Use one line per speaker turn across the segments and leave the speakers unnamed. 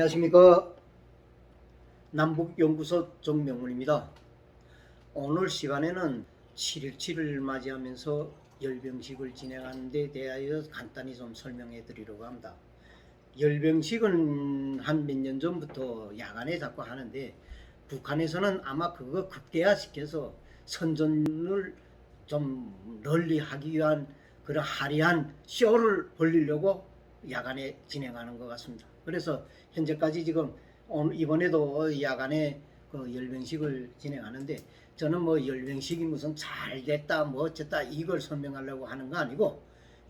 안녕하십니까 남북연구소 정명훈입니다. 오늘 시간에는 7.17을 맞이하면서 열병식을 진행하는 데 대하여 간단히 좀 설명해 드리려고 합니다. 열병식은 한 몇 년 전부터 야간에 자꾸 하는데 북한에서는 아마 그거 극대화시켜서 선전을 좀 널리 하기 위한 그런 화려한 쇼를 벌리려고 야간에 진행하는 것 같습니다. 그래서 현재까지 지금 이번에도 야간에 그 열병식을 진행하는데 저는 뭐 열병식이 무슨 잘 됐다 뭐 어쨌다 이걸 설명하려고 하는 거 아니고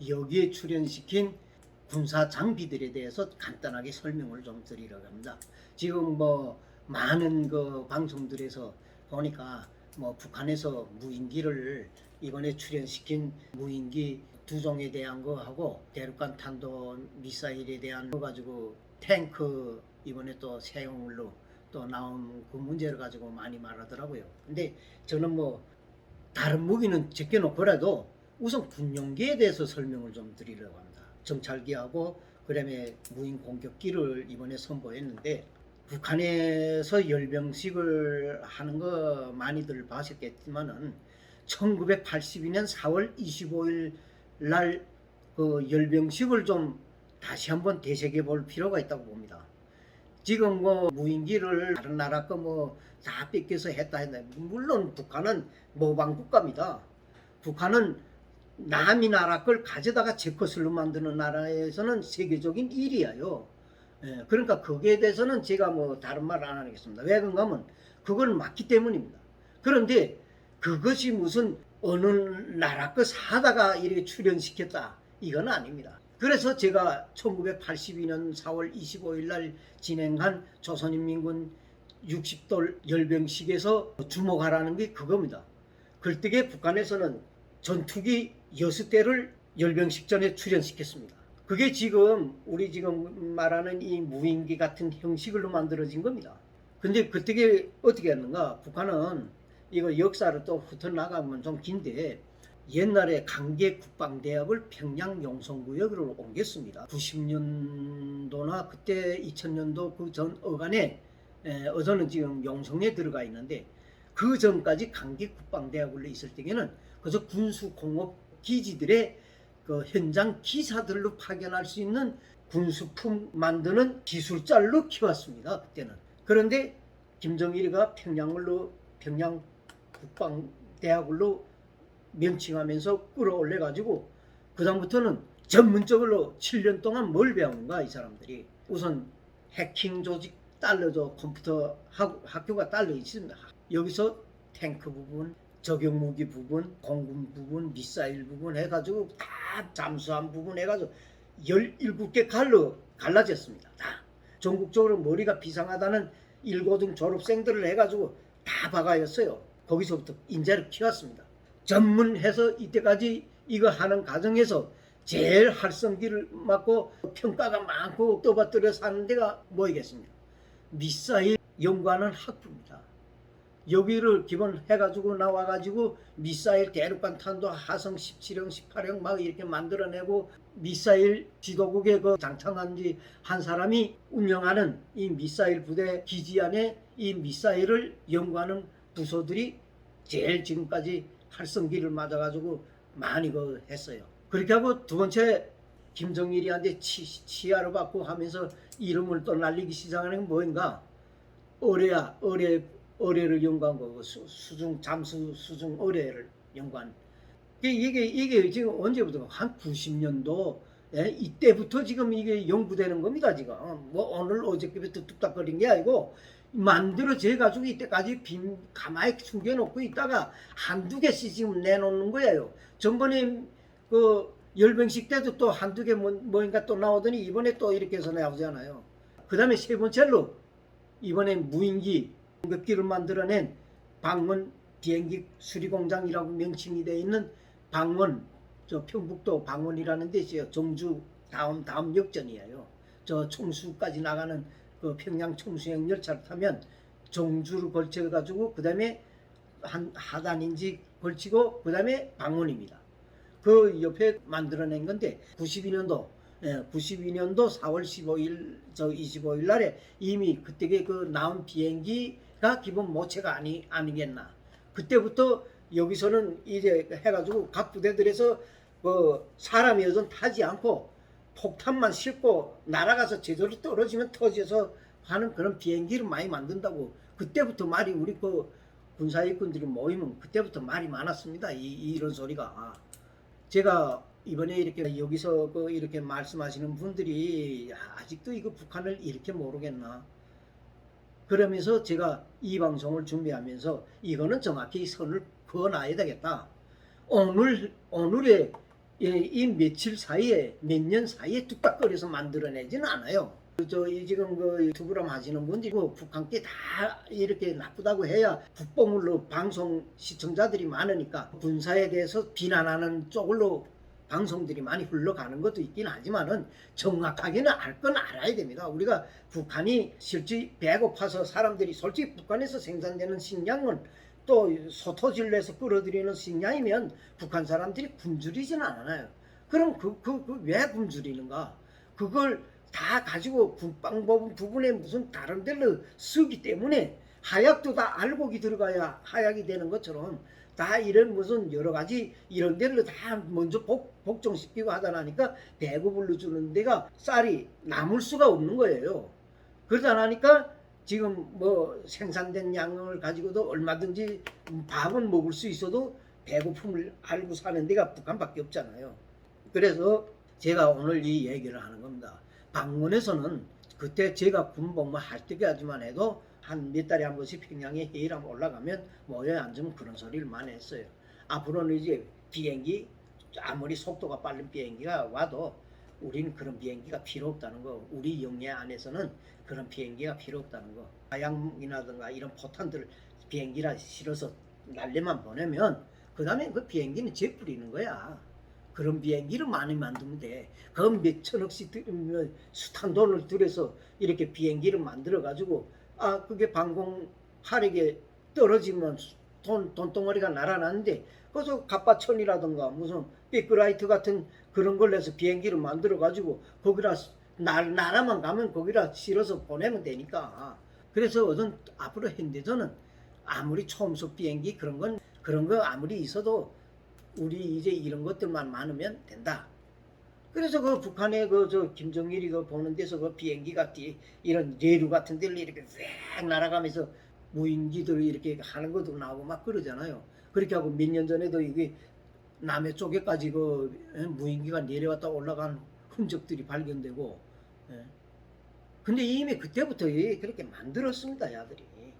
여기에 출연시킨 군사 장비들에 대해서 간단하게 설명을 좀 드리려고 합니다. 지금 뭐 많은 그 방송들에서 보니까 뭐 북한에서 무인기를 이번에 출연시킨 무인기 두 종에 대한 거 하고 대륙간 탄도 미사일에 대한 거 가지고 탱크 이번에 또 사용으로 또 나온 그 문제를 가지고 많이 말하더라고요. 근데 저는 뭐 다른 무기는 제껴놓고라도 우선 군용기에 대해서 설명을 좀 드리려고 합니다. 정찰기하고 그다음에 무인 공격기를 이번에 선보였는데 북한에서 열병식을 하는 거 많이들 보셨겠지만은 1982년 4월 25일 날 그 열병식을 좀 다시 한번 되새겨 볼 필요가 있다고 봅니다. 지금 뭐 무인기를 다른 나라 거 뭐 다 뺏겨서 했다 했나 물론 북한은 모방 국가입니다. 북한은 남이 나라 걸 가져다가 제 것으로 만드는 나라에서는 세계적인 일이에요. 예, 그러니까 거기에 대해서는 제가 뭐 다른 말 안 하겠습니다. 왜 그런가 하면 그걸 맞기 때문입니다. 그런데 그것이 무슨 어느 나라 거 사다가 이렇게 출연시켰다 이건 아닙니다. 그래서 제가 1982년 4월 25일 날 진행한 조선인민군 60돌 열병식에서 주목하라는 게 그겁니다. 글뜨게 북한에서는 전투기 6대를 열병식 전에 출연시켰습니다. 그게 지금 우리 지금 말하는 이 무인기 같은 형식으로 만들어진 겁니다. 근데 그때 어떻게 했는가? 북한은 이거 역사를 또 훑어 나가면 좀 긴데 옛날에 강계 국방대학을 평양 용성구역으로 옮겼습니다. 90년도나 그때 2000년도 그 전 어간에 에, 어저는 지금 용성에 들어가 있는데 그 전까지 강계 국방대학으로 있을 때에는 그저 군수 공업 기지들의 그 현장 기사들로 파견할 수 있는 군수품 만드는 기술자로 키웠습니다. 그때는. 그런데 김정일이가 평양을로 평양 국방대학으로 명칭하면서 끌어올려 가지고 그다음부터는 전문적으로 7년 동안 뭘 배우는가 이 사람들이 우선 해킹 조직 딸려져 컴퓨터 학, 학교가 딸려 있습니다. 여기서 탱크 부분, 저격 무기 부분, 공군 부분, 미사일 부분 해가지고 다 잠수함 부분 해가지고 17개 갈로 갈라졌습니다. 다 전국적으로 머리가 비상하다는 일고등 졸업생들을 해가지고 다 박아였어요. 거기서부터 인재를 키웠습니다. 전문해서 이때까지 이거 하는 과정에서 제일 활성기를 맞고 평가가 많고 떠받들여 사는 데가 뭐이겠습니까? 미사일 연구하는 학부입니다. 여기를 기본 해가지고 나와가지고 미사일 대륙간 탄도 하성 17형, 18형 막 이렇게 만들어내고 미사일 지도국에 그 장착한 지 한 사람이 운영하는 이 미사일 부대 기지 안에 이 미사일을 연구하는 부서들이 제일 지금까지 활성기를 맞아가지고 많이 그 했어요. 그렇게 하고 두 번째 김정일이한테 치, 치아를 받고 하면서 이름을 또 날리기 시작하는 게 뭐인가? 어뢰야, 어뢰, 어뢰를 연구한 거고 수, 수중 잠수 수중 어뢰를 연구한. 이게, 이게 지금 언제부터 한 90년도 예? 이때부터 지금 이게 연구되는 겁니다 지금. 뭐 오늘 어저께부터 뚝딱거린 게 아니고 만들어져 가지고 이때까지 빈 가마에 숨겨놓고 있다가 한두 개씩 지금 내놓는 거예요. 전번에 그 열병식 때도 또 한두 개 뭐- 뭐인가 또 나오더니 이번에 또 이렇게 해서 나오잖아요. 그 다음에 세 번째로 이번에 무인기 공격기를 만들어낸 방문 비행기 수리공장이라고 명칭이 되어 있는 방문 저 평북도 방문이라는 데서요 정주 다음 다음 역전이에요. 저 총수까지 나가는 그 평양 총수행 열차를 타면 정주를 걸쳐 가지고 그다음에 한 하단인지 걸치고 그다음에 방문입니다. 그 옆에 만들어낸 건데 92년도 예, 92년도 4월 15일 저 25일 날에 이미 그때게 그 나온 비행기가 기본 모체가 아니 아니겠나. 그때부터 여기서는 이제 해가지고 각 부대들에서 뭐 사람이 여전 타지 않고 폭탄만 싣고 날아가서 제대로 떨어지면 터져서 하는 그런 비행기를 많이 만든다고 그때부터 말이 우리 그 군사 일꾼들이 모이면 그때부터 말이 많았습니다. 이, 이런 소리가 제가 이번에 이렇게 여기서 그 이렇게 말씀하시는 분들이 야, 아직도 이거 북한을 이렇게 모르겠나 그러면서 제가 이 방송을 준비하면서 이거는 정확히 선을 그어놔야 되겠다. 오늘 오늘의 이, 이 며칠 사이에 몇 년 사이에 뚝딱거려서 만들어내지는 않아요. 저이 지금 그 유튜브랑 하시는 분들이 뭐 북한께 다 이렇게 나쁘다고 해야 국뽕으로 방송 시청자들이 많으니까 군사에 대해서 비난하는 쪽으로 방송들이 많이 흘러가는 것도 있긴 하지만은 정확하게는 알 건 알아야 됩니다. 우리가 북한이 실제 배고파서 사람들이 솔직히 북한에서 생산되는 식량은 또 소토질 내서 끌어들이는 식량이면 북한 사람들이 굶주리지는 않아요. 그럼 그 그 그 왜 굶주리는가? 그걸 다 가지고 국방 부분- 부분에 무슨 다른 데로 쓰기 때문에 하약도 다 알곡이 들어가야 하약이 되는 것처럼 다 이런 무슨 여러 가지 이런 데를 다 먼저 복, 복종시키고 하다 나니까 배급을 주는 데가 쌀이 남을 수가 없는 거예요. 그러다 나니까 지금 뭐 생산된 양을 가지고도 얼마든지 밥은 먹을 수 있어도 배고픔을 알고 사는 데가 북한밖에 없잖아요. 그래서 제가 오늘 이 얘기를 하는 겁니다. 방문에서는 그때 제가 군복무 할 때까지만 해도 한 몇 달에 한 번씩 평양에 한번 올라가면 모여 앉으면 그런 소리를 많이 했어요. 앞으로는 이제 비행기 아무리 속도가 빠른 비행기가 와도 우리는 그런 비행기가 필요 없다는 거. 우리 영내 안에서는 그런 비행기가 필요 없다는 거. 하양이라든가 이런 포탄들 비행기라 실어서 날래만 보내면 그 다음에 그 비행기는 재뿌리는 거야. 그런 비행기를 많이 만들면 돼. 그 몇 천억씩 들- 뭐 숱한 돈을 들여서 이렇게 비행기를 만들어 가지고 아 그게 방공 하력에 떨어지면 돈 돈덩어리가 날아나는데 그래서 갑바천이라든가 무슨 삐크라이트 같은 그런 걸 내서 비행기를 만들어 가지고 거기다 날 나라만 가면 거기다 실어서 보내면 되니까 그래서 어떤 앞으로 현대전은 아무리 초음속 비행기 그런 건 그런 거 아무리 있어도 우리 이제 이런 것들만 많으면 된다. 그래서 그 북한의 그 저 김정일이 그 보는 데서 그 비행기가 뒤 이런 예류 같은 데를 이렇게 쫙 날아가면서 무인기들 이렇게 하는 것도 나오고 막 그러잖아요. 그렇게 하고 몇 년 전에도 이게 남해 쪽에까지 그 예, 무인기가 내려왔다 올라간 흔적들이 발견되고. 예. 근데 이미 그때부터 이- 그렇게 만들었습니다, 야들이. 예.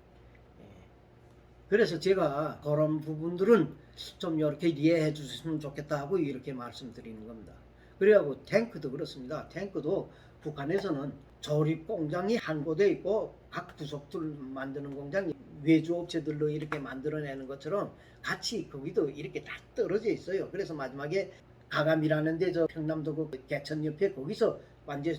그래서 제가 그런 부분들은 좀 이렇게 이해해 주셨으면 좋겠다 하고 이렇게 말씀드리는 겁니다. 그래갖고 탱크도 그렇습니다. 탱크도 북한에서는 조립 공장이 한 곳에 있고 각 부속들 만드는 공장이 외주 업체들로 이렇게 만들어내는 것처럼 같이 거기도 이렇게 다 떨어져 있어요. 그래서 마지막에 가감이라는 데 저 평남도 그 개천 옆에 거기서 완전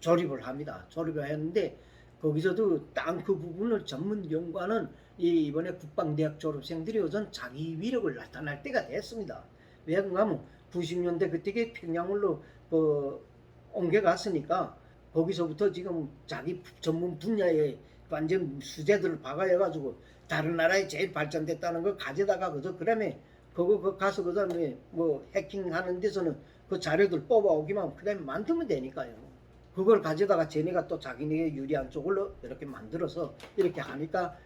조립을 합니다. 조립을 했는데 거기서도 땅그 부분을 전문 연구하는 이 이번에 국방대학 졸업생들이 우선 자기 위력을 나타날 때가 됐습니다. 왜 그러냐면 90년대 그때 평양으로 그 옮겨갔으니까 거기서부터 지금 자기 전문 분야에 완전 수제들을 박아여가지고 다른 나라에 제일 발전됐다는 걸 가져다가 그저 그다음에 그거 그 가서 그다음에 뭐 해킹하는 데서는 그 자료들 뽑아오기만 그다음에 만들면 되니까요. 그걸 가져다가 쟤네가 또 자기네가 유리한 쪽으로 이렇게 만들어서 이렇게 하니까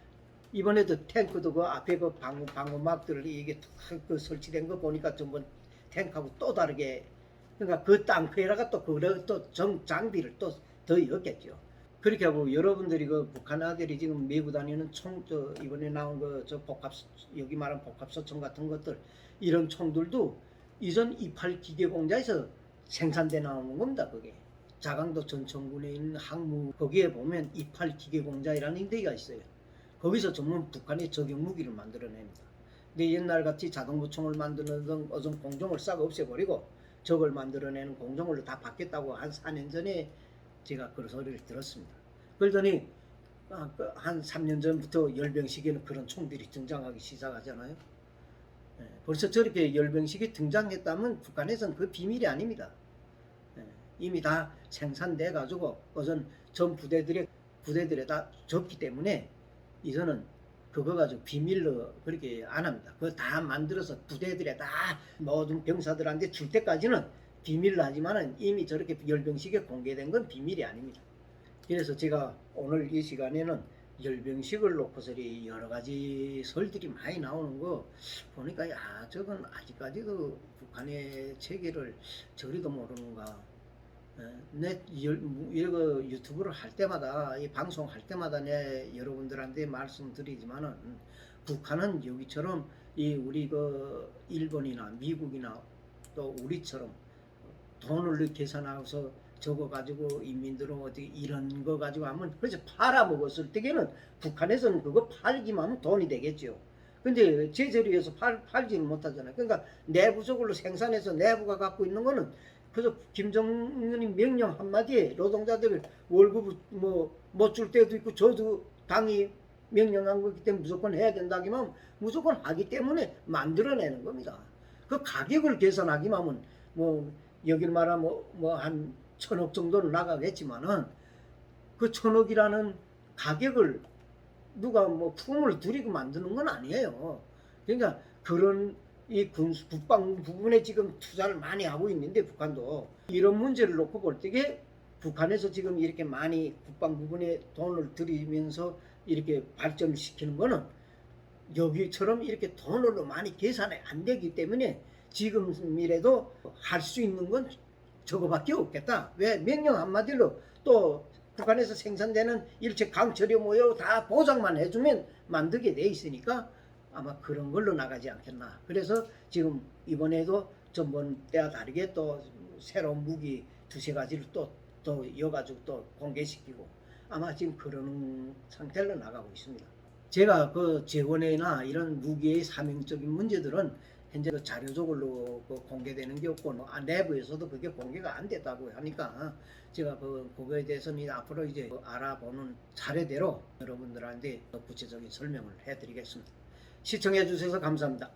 이번에도 탱크도 그 앞에 그 방어 방어막들이 이게 탁그 설치된 거 보니까 전번 탱크하고 또 다르게 그러니까 그 땅크에다가 또 그래 또정 장비를 또더 였겠죠. 그렇게 하고 여러분들이 그 북한 아들이 지금 메고 다니는 총 저 이번에 나온 그 저 복합 여기 말한 복합 소총 같은 것들 이런 총들도 이전 28 기계 공장에서 생산돼 나오는 겁니다. 그게 자강도 전천군에 있는 항무 거기에 보면 28 기계 공장이라는 데가 있어요. 거기서 전문 북한의 저격 무기를 만들어냅니다. 근데 옛날 같이 자동부총을 만드는 어떤 공정을 싹 없애버리고 적을 만들어내는 공정으로 다 바뀌었다고 한 4년 전에 제가 그런 소리를 들었습니다. 그러더니 아, 그한 3년 전부터 열병식에는 그런 총들이 등장하기 시작하잖아요. 예, 벌써 저렇게 열병식이 등장했다면 북한에서는 그 비밀이 아닙니다. 예, 이미 다 생산돼 가지고 어전 전 부대들의 부대들에 다 줬기 때문에 이거는 그거 가지고 비밀로 그렇게 안 합니다. 그거 다 만들어서 부대들에 다 모든 병사들한테 줄 때까지는 비밀로 하지만은 이미 저렇게 열병식에 공개된 건 비밀이 아닙니다. 그래서 제가 오늘 이 시간에는 열병식을 놓고서 이 여러 가지 설들이 많이 나오는 거 보니까 야 저건 아직까지도 북한의 체계를 저리도 모르는가 에, 내 열- 이거 유튜브를 할 때마다 이 방송 할 때마다 내 여러분들한테 말씀드리지만은 북한은 여기처럼 이 우리 그 일본이나 미국이나 또 우리처럼 돈을 계산하고서 저거 가지고 인민들은 어떻게 이런 거 가지고 하면 그래서 팔아 먹었을 때에는 북한에서는 그거 팔기만 하면 돈이 되겠죠. 근데 제재리에서 팔, 팔지는 못하잖아요. 그러니까 내부적으로 생산해서 내부가 갖고 있는 거는 그래서 김정은이 명령 한마디에 노동자들 월급 뭐 못 줄 때도 있고 저도 당이 명령한 거기 때문에 무조건 해야 된다기만 무조건 하기 때문에 만들어내는 겁니다. 그 가격을 계산하기만 하면 뭐 여길 말하면 뭐한 천억 정도는 나가겠지만은 그 천억이라는 가격을 누가 뭐 품을 들이고 만드는 건 아니에요. 그러니까 그런 이 군수 국방 부분에 지금 투자를 많이 하고 있는데 북한도 이런 문제를 놓고 볼 때에 북한에서 지금 이렇게 많이 국방 부분에 돈을 들이면서 이렇게 발전시키는 거는 여기처럼 이렇게 돈으로 많이 계산이 안 되기 때문에 지금이라도 할 수 있는 건 저거밖에 없겠다. 왜 명령 한마디로 또 북한에서 생산되는 일체 강철이 모여 다 보장만 해주면 만들게 돼 있으니까 아마 그런 걸로 나가지 않겠나. 그래서 지금 이번에도 전번 때와 다르게 또 새로운 무기 두세 가지를 또, 또 이어가지고 또 공개시키고 아마 지금 그런 상태로 나가고 있습니다. 제가 그 재원이나 이런 무기의 사명적인 문제들은 현재 그 자료적으로 그 공개되는 게 없고 뭐 아, 내부에서도 그게 공개가 안 됐다고 하니까 제가 그 그거에 대해서는 앞으로 이제 그 알아보는 차례대로 여러분들한테 더 구체적인 설명을 해드리겠습니다. 시청해 주셔서 감사합니다.